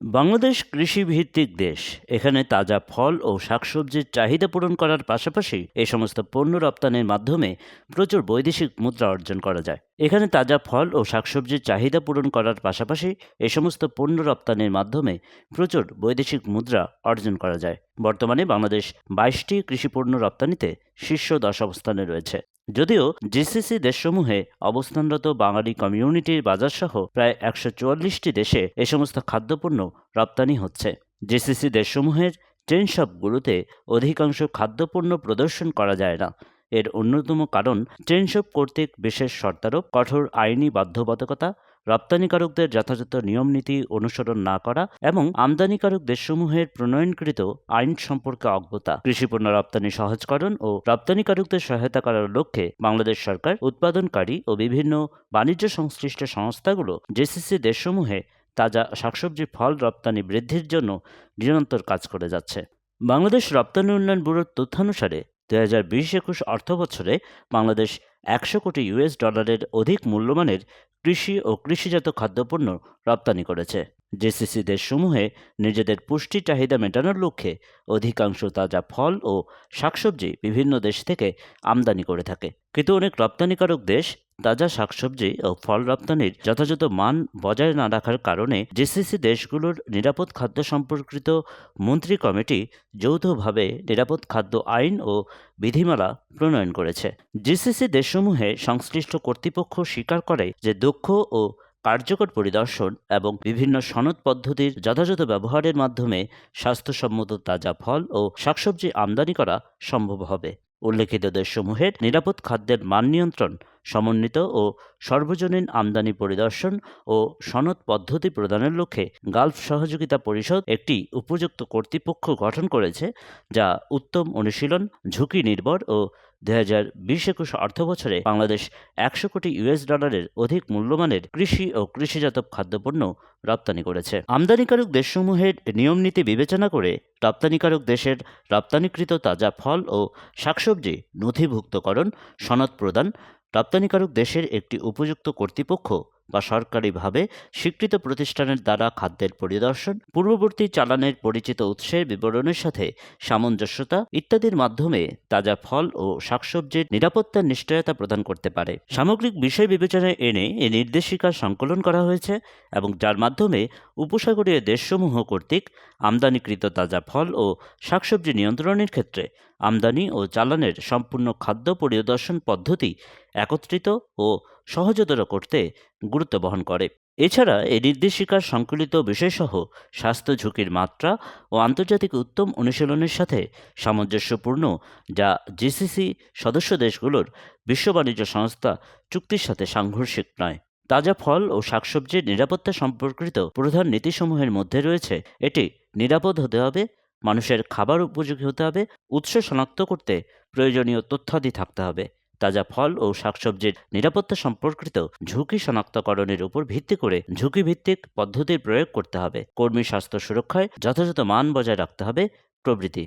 বাংলাদেশ কৃষিভিত্তিক দেশ। এখানে তাজা ফল ও শাকসবজির চাহিদা পূরণ করার পাশাপাশি এই সমস্ত পণ্য রপ্তানির মাধ্যমে প্রচুর বৈদেশিক মুদ্রা অর্জন করা যায়। এখানে তাজা ফল ও শাকসবজির চাহিদা পূরণ করার পাশাপাশি এই সমস্ত পণ্য রপ্তানির মাধ্যমে প্রচুর বৈদেশিক মুদ্রা অর্জন করা যায়। বর্তমানে বাংলাদেশ বাইশটি কৃষিপণ্য রপ্তানিতে শীর্ষ দশ অবস্থানে রয়েছে। যদিও জিসিসি দেশসমূহে অবস্থানরত বাঙালি কমিউনিটির বাজারসহ প্রায় একশো চুয়াল্লিশটি দেশে এ সমস্ত খাদ্যপণ্য রপ্তানি হচ্ছে। জিসিসি দেশসমূহের ট্রেন অধিকাংশ খাদ্যপণ্য প্রদর্শন করা যায় না। এর অন্যতম কারণ ট্রেনশপ কর্তৃক বিশেষ শর্তারোপ, কঠোর আইনি বাধ্যবাধকতা রপ্তানিকারকদের যথাযথ নিয়মনীতি অনুসরণ না করা এবং আমদানিকারক দেশসমূহের প্রণয়নকৃত আইন সম্পর্কে অজ্ঞতা, কৃষিপণ্য রপ্তানি সহজকরণ ও রপ্তানিকারকদের সহায়তা করার লক্ষ্যে বাংলাদেশ সরকার, উৎপাদনকারী ও বিভিন্ন বাণিজ্য সংশ্লিষ্ট সংস্থাগুলো জেসিসি দেশসমূহে তাজা শাকসবজি ফল রপ্তানি বৃদ্ধির জন্য নিরন্তর কাজ করে যাচ্ছে। বাংলাদেশ রপ্তানি উন্নয়ন ব্যুরোর তথ্যানুসারে দু হাজার বিশ একুশ অর্থ বছরে বাংলাদেশ একশো কোটি ইউএস ডলারের অধিক মূল্যমানের কৃষি ও কৃষিজাত খাদ্যপণ্য রপ্তানি করেছে। জেসিসি দেশসমূহে নিজেদের পুষ্টি চাহিদা মেটানোর লক্ষ্যে অধিকাংশ তাজা ফল ও শাকসবজি বিভিন্ন দেশ থেকে আমদানি করে থাকে। কিন্তু অনেক রপ্তানিকারক দেশ তাজা শাকসবজি ও ফল রপ্তানির যথাযথ মান বজায় না রাখার কারণে জিসিসি দেশগুলোর নিরাপদ খাদ্য সম্পর্কিত মন্ত্রী কমিটি যৌথভাবে নিরাপদ খাদ্য আইন ও বিধিমালা প্রণয়ন করেছে। জিসিসি দেশসমূহে সংশ্লিষ্ট কর্তৃপক্ষ স্বীকার করে যে দক্ষ ও কার্যকর পরিদর্শন এবং বিভিন্ন সনদ পদ্ধতির যথাযথ ব্যবহারের মাধ্যমে স্বাস্থ্যসম্মত তাজা ফল ও শাকসবজি আমদানি করা সম্ভব হবে। উল্লেখিত দেশসমূহের নিরাপদ খাদ্যের মান নিয়ন্ত্রণ সমন্বিত ও সর্বজনীন আমদানি পরিদর্শন ও সনদ পদ্ধতি প্রদানের লক্ষ্যে গালফ সহযোগিতা পরিষদ একটি উপযুক্ত কর্তৃপক্ষ গঠন করেছে, যা উত্তম অনুশীলন, ঝুঁকি নির্ভর ও দুই হাজার বিশ একুশ অর্থ বছরে বাংলাদেশ একশো কোটি ইউএস ডলারের অধিক মূল্যমানের কৃষি ও কৃষিজাত খাদ্যপণ্য রপ্তানি করেছে। আমদানিকারক দেশসমূহের নিয়মনীতি বিবেচনা করে রপ্তানিকারক দেশের রপ্তানিকৃত তাজা ফল ও শাকসবজি নথিভুক্তকরণ, সনদ প্রদান রপ্তানিকারক দেশের একটি উপযুক্ত কর্তৃপক্ষ বা সরকারিভাবে স্বীকৃত প্রতিষ্ঠানের দ্বারা খাদ্যের পরিদর্শন, পূর্ববর্তী চালানের পরিচিত উৎসের বিবরণের সাথে সামঞ্জস্যতা ইত্যাদির মাধ্যমে তাজা ফল ও শাকসবজির নিরাপত্তার নিশ্চয়তা প্রদান করতে পারে। সামগ্রিক বিষয় বিবেচনায় এনে এ নির্দেশিকা সংকলন করা হয়েছে এবং যার মাধ্যমে উপসাগরীয় দেশসমূহ কর্তৃক আমদানিকৃত তাজা ফল ও শাকসবজি নিয়ন্ত্রণের ক্ষেত্রে আমদানি ও চালানের সম্পূর্ণ খাদ্য পরিদর্শন পদ্ধতি একত্রিত ও সহজতর করতে গুরুত্ব বহন করে। এছাড়া এই নির্দেশিকার সংকলিত বিষয়সহ স্বাস্থ্য ঝুঁকির মাত্রা ও আন্তর্জাতিক উত্তম অনুশীলনের সাথে সামঞ্জস্যপূর্ণ, যা জিসিসি সদস্য দেশগুলোর বিশ্ব বাণিজ্য সংস্থা চুক্তির সাথে সাংঘর্ষিক নয়। তাজা ফল ও শাকসবজির নিরাপত্তা সম্পর্কিত প্রধান নীতিসমূহের মধ্যে রয়েছে, এটি নিরাপদ হতে হবে মানুষের খাবার উপযোগী হতে হবে, উৎস শনাক্ত করতে প্রয়োজনীয় তথ্যাদি থাকতে হবে। তাজা ফল ও শাকসবজির নিরাপত্তা সম্পর্কিত ঝুঁকি শনাক্তকরণের উপর ভিত্তি করে ঝুঁকি ভিত্তিক পদ্ধতির প্রয়োগ করতে হবে। কর্মী স্বাস্থ্য সুরক্ষায় যথাযথ মান বজায় রাখতে হবে প্রভৃতি।